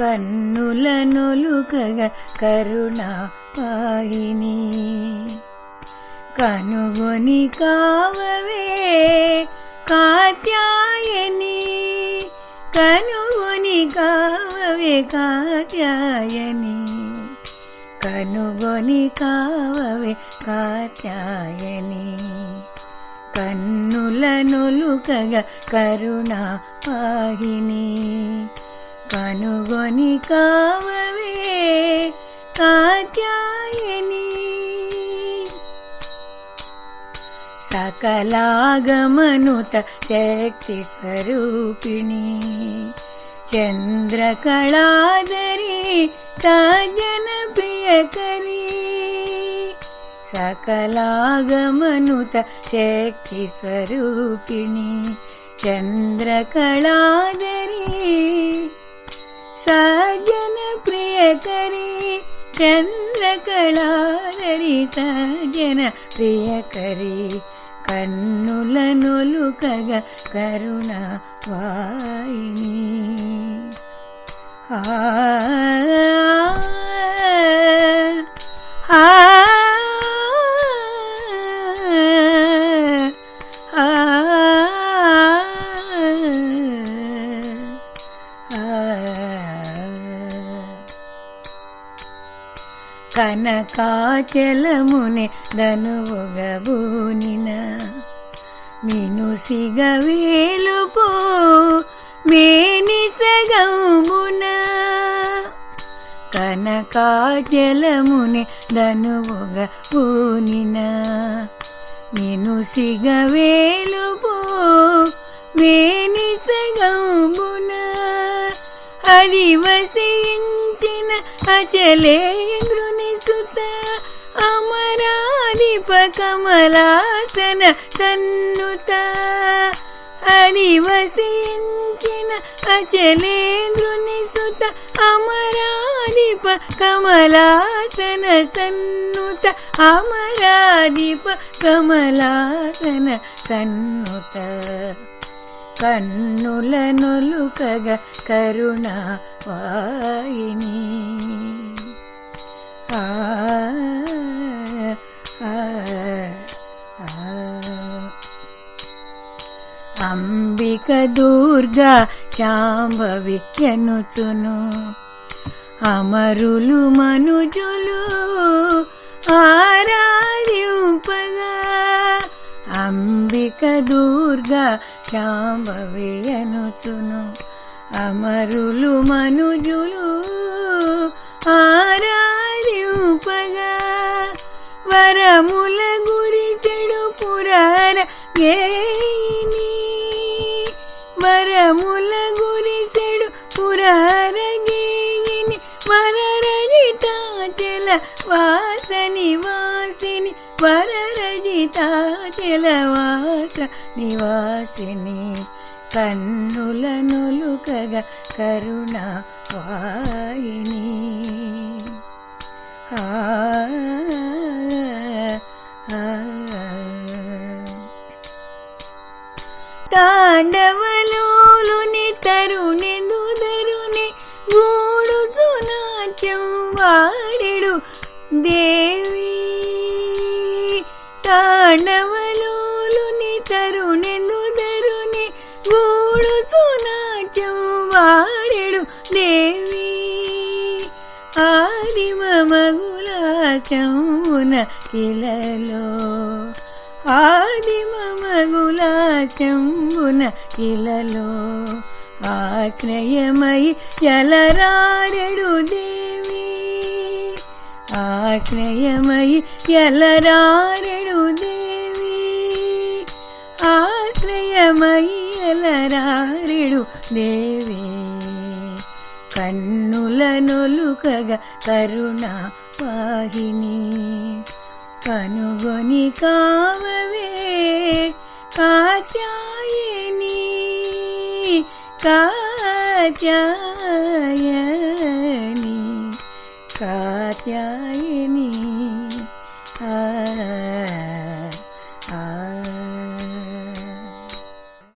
కన్నుల నొలుకగ కరుణా పాయిని. కనుగొని కావవే కాత్యాయని. కనుగొని కావవే కాత్యాయని. కనుగొని కావవే కాత్యాయని. కన్నుల నొలుకగ కరుణా పాహిని కనుగొని కావవే కాత్యాయని. సకలాగమనుత శక్తి స్వరూపిణి చంద్రకళాదరి సాజన ప్రియకరి. సకలాగమనుత శక్తి స్వరూపిణి చంద్రకళాదరి సజన ప్రియకరి చంద్రకళారరి సజన ప్రియకరి కన్నుల నొలుకగ కరుణ వాయిని ఆ కనకాచలముని ధనువుగబూనిన మినుసిగ వేలుపో మేనిసగౌమున కనకాచలముని ధనువుగ పూనిన మినుసిగ వేలుపో మేనిసగౌమున అది వసించిన అచలేంద్రుని సుత అమరాధిప కమలాసన సన్నుత. అడివసించిన అచలేంద్రుని సుత అమరాధిప కమలాసన సన్నుత. అమరాధిప కమలాసన సన్నుత. కన్నులనొలుకగ కరుణ వాయిని ఆ. అంబిక దుర్గా శాంభవి ఎనుచును అమరులు మనుజులు ఆరాధింపగా. అంబిక దుర్గా శాంభవి ఎనుచును అమరులు మనుజులు ఆరాధింపగా. వరముల గురి చెడు పురార గేయిని వరముల గురి చెడు పురార గేయిని వరరజితాచల వాసని వాసిని వరరజితాచల వాస నివాసిని కన్నుల నొలుకగ కరుణ వాయిని. ఆ ఆ, తాండవలోలుని తరుణెందుదరుని గూడుచు నాట్యం వాడెడు దేవి. ఆదిమ మగులాచమున కిలలో ఆదిమ మగులాచమున కిలలో ఆశ్రయమై ఎలరారెడు దేవి. ఆశ్రయమై ఎలరారెడు దేవి. ఆశ్రయమై ఎలరారెడు దేవి. కన్నుల నొలుకగ కరుణ వాహిని కనుగొని కావవే కాత్యాయని. కాత్యాయని dài